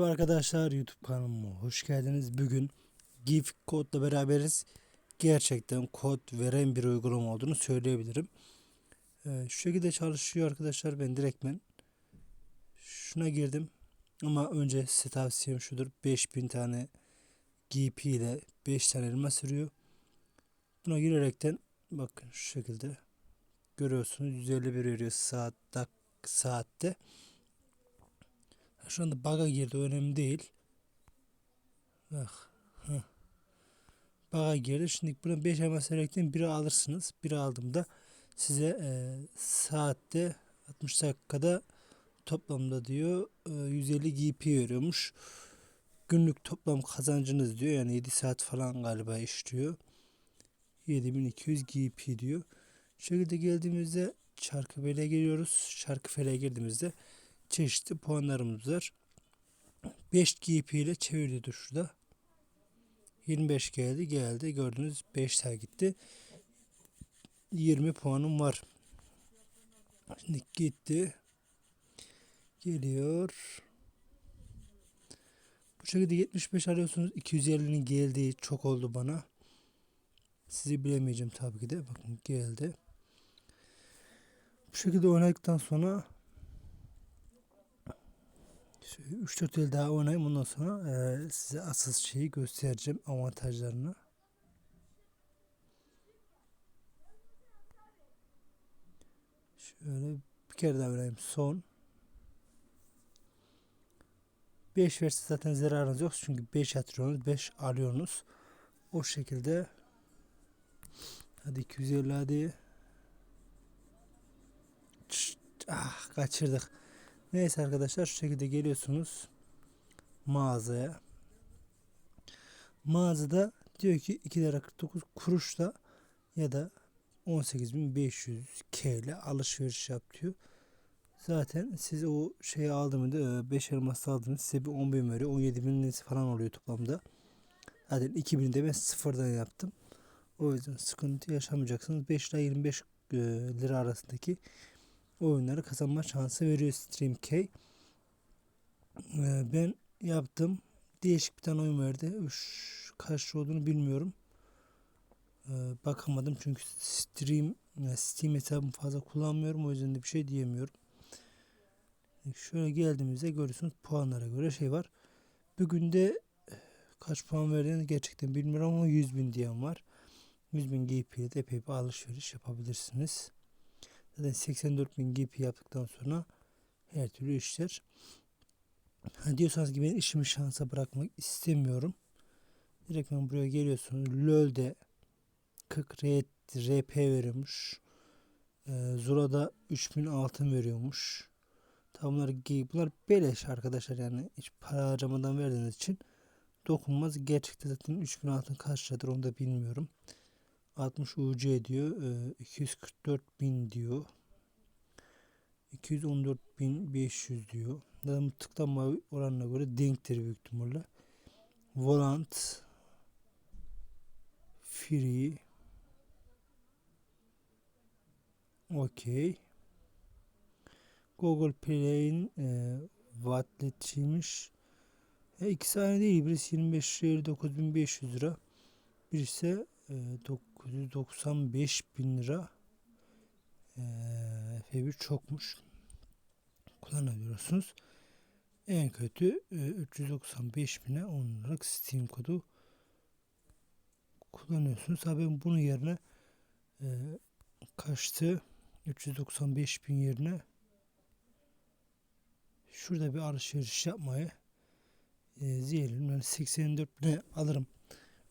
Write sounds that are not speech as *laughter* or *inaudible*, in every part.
Merhaba arkadaşlar YouTube kanalıma hoş geldiniz. Bugün GIF kodla beraberiz. Gerçekten kod veren bir uygulama olduğunu söyleyebilirim. Ee, şu şekilde çalışıyor arkadaşlar. Ben direktmen şuna girdim. Ama önce size tavsiyem şudur. 5000 tane GP ile 5 tane elma sürüyor. Buna girerekten bakın şu şekilde görüyorsunuz 151 veriyor saat dak saatte. Şu anda bug'a girdi önemli değil. Bak. Heh. Bug'a girdi. Şimdi buna 5 elma serekten biri alırsınız. Biri aldığımda size e, saatte 60 dakikada toplamda diyor e, 150 GP veriyormuş. Günlük toplam kazancınız diyor. Yani 7 saat falan galiba işliyor. 7200 GP diyor. Şekilde geldiğimizde Çarkıfel'e giriyoruz. Çarkıfel'e girdiğimizde çeşitli puanlarımız var. 5 GP ile çevirdi şurada. 25 geldi geldi gördünüz 5 tane gitti. 20 puanım var. Şimdi gitti. Geliyor. Bu şekilde 75 arıyorsunuz. 250'nin geldiği çok oldu bana. Sizi bilemeyeceğim tabii ki de. Bakın geldi. Bu şekilde oynadıktan sonra 3-4 el daha oynayayım ondan sonra e, size asıl şeyi göstereceğim avantajlarını. Şöyle bir kere daha oynayayım son. 5 verse zaten zararınız yok çünkü 5 atıyorsunuz 5 alıyorsunuz. O şekilde hadi 250 hadi. Çıt, ah kaçırdık. Neyse arkadaşlar şu şekilde geliyorsunuz mağazaya. Mağazada diyor ki 2 lira 49 kuruşla ya da 18.500 K ile alışveriş yap diyor. Zaten siz o şeyi aldığınızda 5 elmas aldınız size bir 10 bin veriyor. 17 bin falan oluyor toplamda. Zaten 2000 de ben sıfırdan yaptım. O yüzden sıkıntı yaşamayacaksınız. 5 lira 25 lira arasındaki oyunları kazanma şansı veriyor Stream K. Ee, ben yaptım. Değişik bir tane oyun verdi. Üş, kaç olduğunu bilmiyorum. Ee, bakamadım çünkü Stream yani Steam hesabımı fazla kullanmıyorum. O yüzden de bir şey diyemiyorum. Şöyle geldiğimizde görüyorsunuz puanlara göre şey var. Bugün de kaç puan verdiğini gerçekten bilmiyorum ama 100 bin diyen var. 100 bin GP ile de epey bir alışveriş yapabilirsiniz. Zaten 84 bin GP yaptıktan sonra her türlü işler. Ha diyorsanız ki ben işimi şansa bırakmak istemiyorum. Direkt ben buraya geliyorsunuz. LoL'de 40 RP veriyormuş. Ee, Zula'da 3000 altın veriyormuş. Tam bunlar, bunlar beleş arkadaşlar yani hiç para harcamadan verdiğiniz için dokunmaz. Gerçekten zaten 3000 altın kaç liradır onu da bilmiyorum. 60 UC diyor. 244 bin diyor. 214.500 diyor. Zaten tıklanma oranına göre denktir büyük ihtimalle. Volant Free Okey. Google Play'in e, wattletiymiş. E, ikisi aynı değil. Birisi 25 lira 9500 lira. Birisi e, 995 bin lira. E, F1 çokmuş. Kullanabiliyorsunuz. En kötü e, 395 bine 10 liralık Steam kodu kullanıyorsunuz. Tabi ben bunun yerine e, kaçtı? 395 bin yerine şurada bir alışveriş yapmayı e, ziyelim. Yani 84 bine alırım.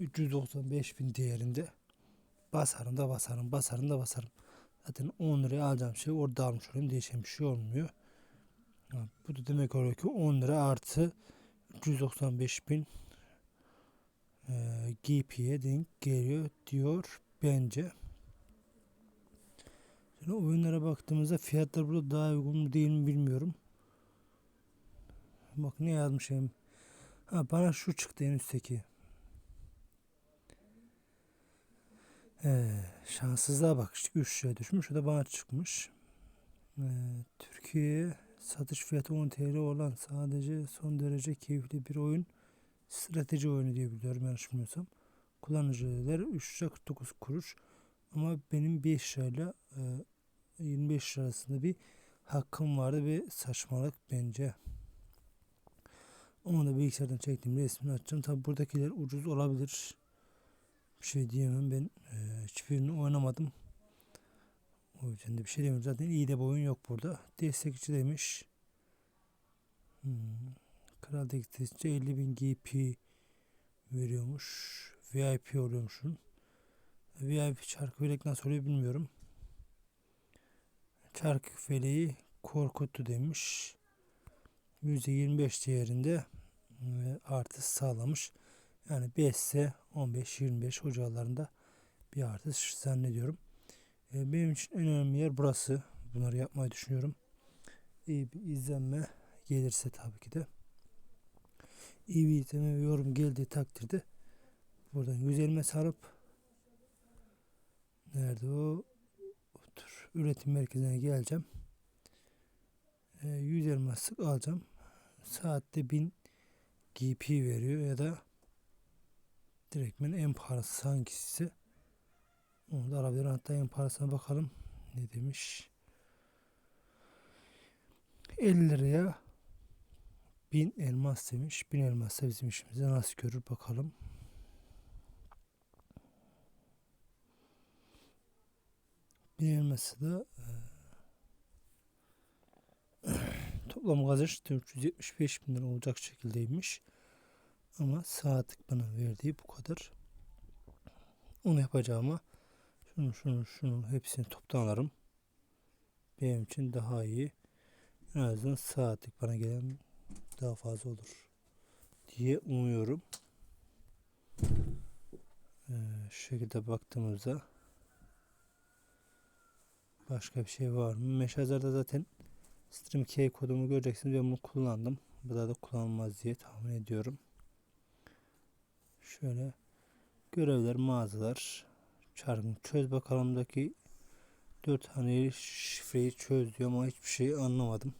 395 bin değerinde basarım da basarım basarım da basarım. Zaten 10 liraya alacağım şey orada almış olayım değişen bir şey olmuyor. Bu da demek oluyor ki 10 lira artı 395 bin e, GP'ye denk geliyor diyor bence. Şimdi oyunlara baktığımızda fiyatlar burada daha uygun mu değil mi bilmiyorum. Bak ne yazmışım. Ha bana şu çıktı en üstteki. Ee, şanssızlığa bak işte 3 liraya düşmüş. O da bana çıkmış. Ee, Türkiye Satış fiyatı 10 TL olan sadece son derece keyifli bir oyun. Strateji oyunu diye biliyorum yanlış bilmiyorsam. Kullanıcıları 3 lira 49 kuruş. Ama benim 5 lirayla e, 25 lira arasında bir hakkım vardı ve saçmalık bence. Onu da bilgisayardan çektiğim resmini açacağım. Tabi buradakiler ucuz olabilir. Bir şey diyemem. Ben e, hiçbirini oynamadım. O yüzden de bir şey demiyorum. Zaten iyi de bir oyun yok burada. Destekçi demiş. Hmm. Kral destekçi 50 bin GP veriyormuş. VIP oluyormuşsun. VIP çarkı felek nasıl oluyor bilmiyorum. Çarkı feleği korkuttu demiş. %25 değerinde e, artış sağlamış. Yani 5 ise 15-25 hocalarında bir artış zannediyorum. E, benim için en önemli yer burası. Bunları yapmayı düşünüyorum. İyi bir izlenme gelirse tabii ki de. İyi bir izlenme ve yorum geldiği takdirde buradan 150 sarıp nerede o? Otur. Üretim merkezine geleceğim. E, 100 elmaslık alacağım. Saatte 1000 GP veriyor ya da direktmen en pahalısı hangisi onu da alabilir. Hatta en parasına bakalım. Ne demiş? 50 liraya 1000 elmas demiş. 1000 elmas da bizim işimize nasıl görür bakalım. Bir elması da e, *clears throat* toplam kazanç 475 bin lira olacak şekildeymiş. Ama saatlik bana verdiği bu kadar. Onu yapacağıma şunu şunu şunu hepsini toptan alırım. Benim için daha iyi. En azından saatlik bana gelen daha fazla olur diye umuyorum. Ee, şu şekilde baktığımızda başka bir şey var mı? Meşazarda zaten Stream key kodumu göreceksiniz. Ben bunu kullandım. Bu da da kullanılmaz diye tahmin ediyorum. Şöyle görevler, mağazalar, çarkın çöz bakalımdaki dört haneli şifreyi çöz diyor ama hiçbir şey anlamadım.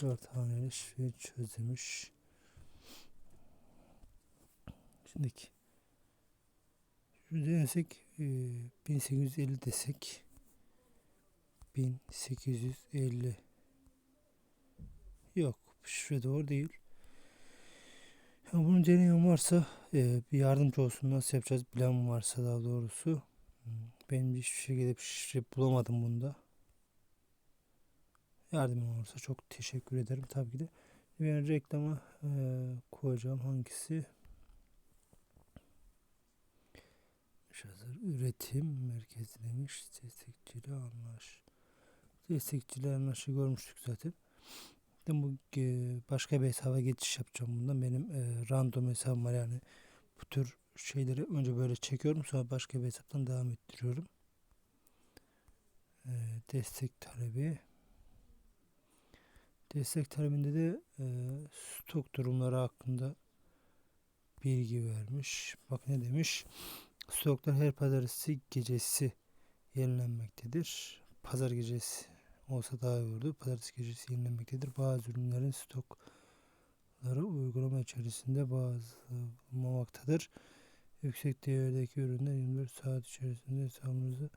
Dört haneli şifreyi çöz demiş. Şimdiki şurada desek e, 1850 desek 1850 yok şifre doğru değil. Ya bunun deneyen varsa e, bir yardımcı olsun nasıl yapacağız bilen varsa daha doğrusu. Ben hiçbir şekilde bir şey bulamadım bunda. Yardım olursa çok teşekkür ederim tabii ki de. Ben reklama e, koyacağım hangisi? Hazır üretim merkezi demiş. Destekçiyle anlaş. Destekçiyle anlaşı görmüştük zaten. Ben bu e, başka bir hesaba geçiş yapacağım bundan. Benim e, random hesabım var yani. Bu tür şeyleri önce böyle çekiyorum sonra başka bir hesaptan devam ettiriyorum. E, destek talebi. Destek talebinde de e, stok durumları hakkında bilgi vermiş. Bak ne demiş. Stoklar her pazartesi gecesi yenilenmektedir. Pazar gecesi olsa daha iyi olurdu. Pazartesi gecesi yenilenmektedir. Bazı ürünlerin stokları uygulama içerisinde bazı bulunmamaktadır. Yüksek değerdeki ürünler 24 saat içerisinde hesabınıza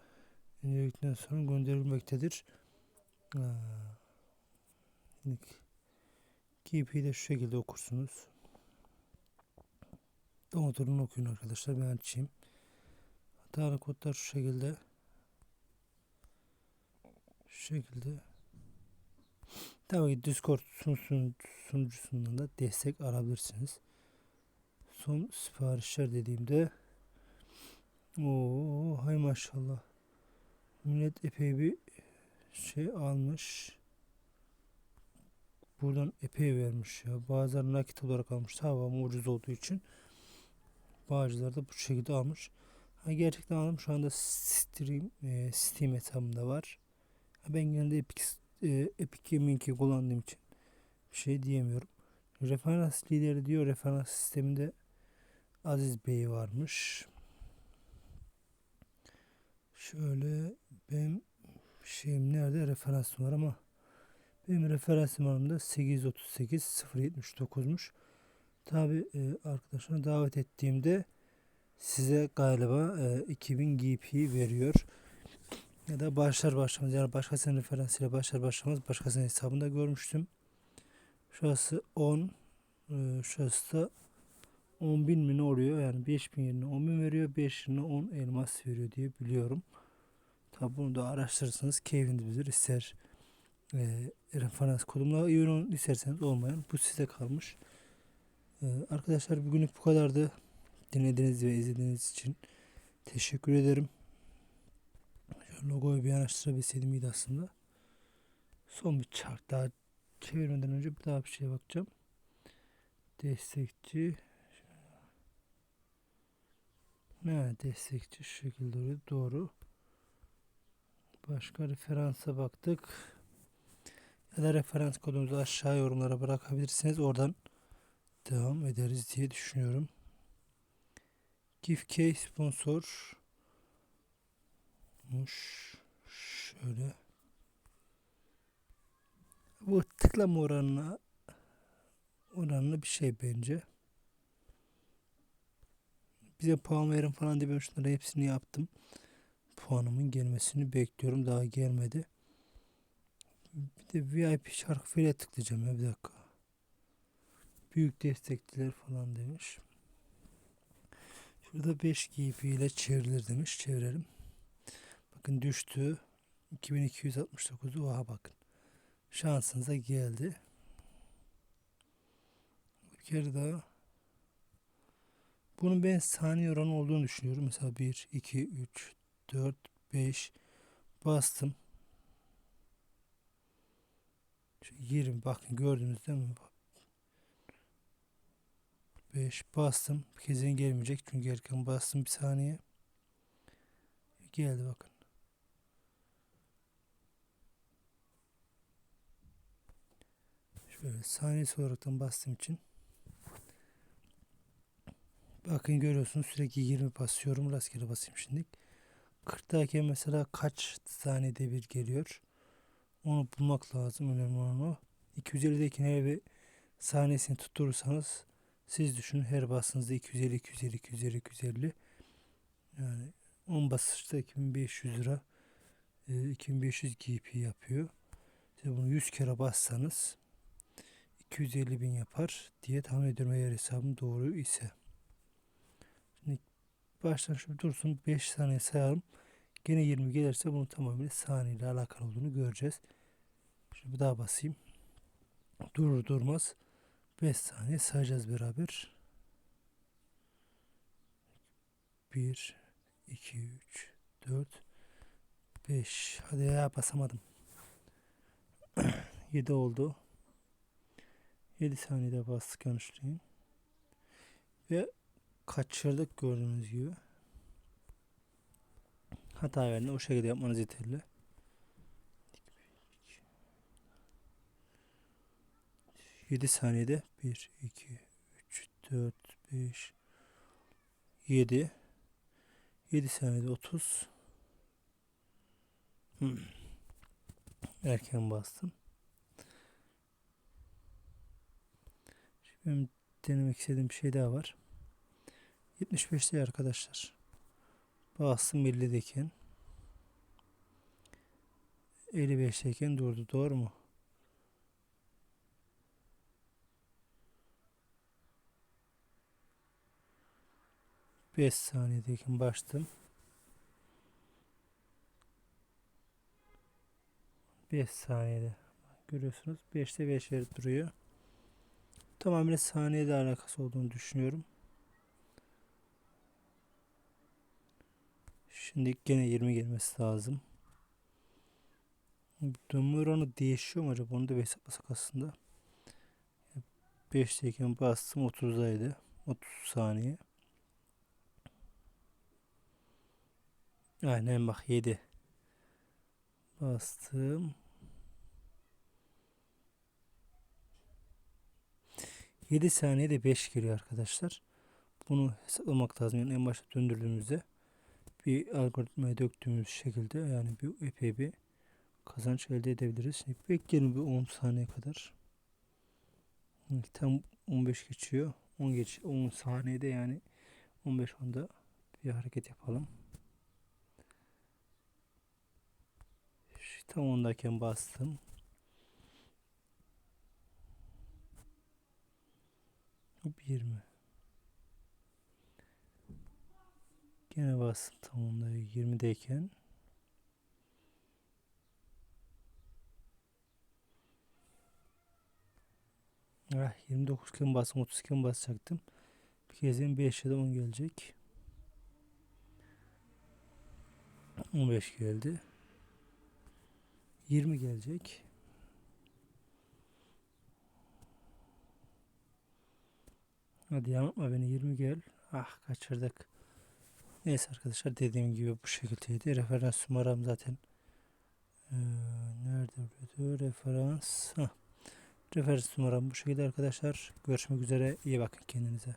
indirdikten sonra gönderilmektedir. KP'yi şu şekilde okursunuz. Domatörünü okuyun arkadaşlar. Ben açayım. Hatalı kodlar şu şekilde. Şekilde. Tabii Discord sun, sunucusundan da destek alabilirsiniz. Son siparişler dediğimde o hay maşallah. Millet epey bir şey almış. Buradan epey vermiş ya. Bazıları nakit olarak almış. Tabi ucuz olduğu için. Bazıları da bu şekilde almış. Ha, gerçekten aldım. Şu anda Steam, e, Steam hesabımda var. Ben genelde Epic, e, Epic Gaming'i kullandığım için bir şey diyemiyorum. Referans lideri diyor. Referans sisteminde Aziz Bey varmış. Şöyle ben şeyim nerede referansım var ama benim referans numaram da 838 079'muş. Tabi e, arkadaşına davet ettiğimde size galiba e, 2000 GP veriyor. Ya da başlar başlamaz yani başkasının referansıyla başlar başlamaz başkasının hesabında görmüştüm. Şurası 10 e, şurası da 10 bin mi ne oluyor yani 5 bin yerine 10 bin veriyor 5 yerine 10 elmas veriyor diye biliyorum. Tabi bunu da araştırırsınız keyfiniz bilir ister e, referans kodumla uygun isterseniz olmayan bu size kalmış. E, arkadaşlar bugünlük bu kadardı. Dinlediğiniz ve izlediğiniz için teşekkür ederim. Logoyu bir araştırabilseydim iyiydi aslında. Son bir çark daha çevirmeden önce bir daha bir şeye bakacağım. Destekçi ne destekçi şu şekilde oluyor. Doğru. Başka referansa baktık. Ya da referans kodumuzu aşağı yorumlara bırakabilirsiniz. Oradan devam ederiz diye düşünüyorum. GIFK sponsor muş şöyle bu tıklama oranına oranlı bir şey bence. Bize puan verin falan diye ben şunları hepsini yaptım. Puanımın gelmesini bekliyorum. Daha gelmedi. Bir de VIP şarkı file tıklayacağım ya bir dakika. Büyük destekçiler falan demiş. Şurada 5 GB ile çevrilir demiş. Çevirelim. Bakın düştü. 2269 oha bakın. Şansınıza geldi. Bir kere daha. Bunun ben saniye oranı olduğunu düşünüyorum. Mesela 1, 2, 3, 4, 5 bastım. Şu 20 bakın gördünüz değil mi? 5 bastım. Kesin gelmeyecek çünkü erken bastım bir saniye. Geldi bakın. Şöyle saniyesi olaraktan bastığım için bakın görüyorsunuz sürekli 20 basıyorum rastgele basayım şimdi. 40'dayken mesela kaç saniyede bir geliyor? Onu bulmak lazım önemli olan o. 250'deki her bir saniyesini tutturursanız siz düşünün her bastığınızda 250 250 250 250 yani 10 basışta 2500 lira e, 2500 GP yapıyor. Siz bunu 100 kere bassanız 250 bin yapar diye tahmin ediyorum eğer hesabım doğru ise. Şimdi baştan şu dursun 5 saniye sayalım. Gene 20 gelirse bunu tamamen saniye ile alakalı olduğunu göreceğiz. Şimdi daha basayım. Durur durmaz 5 saniye sayacağız beraber. 1 2 3 4 5 Hadi ya basamadım. *clears throat* 7 oldu. 7 saniyede bastık yanlışlayın. Ve kaçırdık gördüğünüz gibi. Hata verdi. O şekilde yapmanız yeterli. Yedi saniyede bir, iki, üç, dört, beş, yedi. Yedi saniyede otuz. Hmm. Erken bastım. Benim denemek istediğim bir şey daha var. 75'te arkadaşlar. Bastım 50'deyken. 55'teyken durdu. Doğru mu? Beş saniyedeyken başladım. 5 saniyede. Görüyorsunuz 5'te 5 verip duruyor tamamen saniyeyle alakası olduğunu düşünüyorum. Şimdi gene 20 gelmesi lazım. Dönme oranı değişiyor mu acaba? Onu da bir hesaplasak aslında. 5'teyken bastım 30'daydı. 30 saniye. Aynen bak 7. Bastım. 7 saniyede 5 geliyor arkadaşlar. Bunu hesaplamak lazım. Yani en başta döndürdüğümüzde bir algoritmaya döktüğümüz şekilde yani bir epey bir kazanç elde edebiliriz. Şimdi bekleyelim bir 10 saniye kadar. Hı, Tam 15 geçiyor. 10 geç 10 saniyede yani 15 onda bir hareket yapalım. Şu Tam ondayken bastım. Hop 20. Gene bastım tam onda 20'deyken. Ah 29 iken bastım 30 iken basacaktım. Bir kez 5 ya da 10 gelecek. 15 geldi. 20 gelecek. Hadi yanıltma beni 20 gel. Ah kaçırdık. Neyse arkadaşlar dediğim gibi bu şekildeydi. Referans numaram zaten eee, nerede burada referans. Hah. Referans numaram bu şekilde arkadaşlar. Görüşmek üzere. İyi bakın kendinize.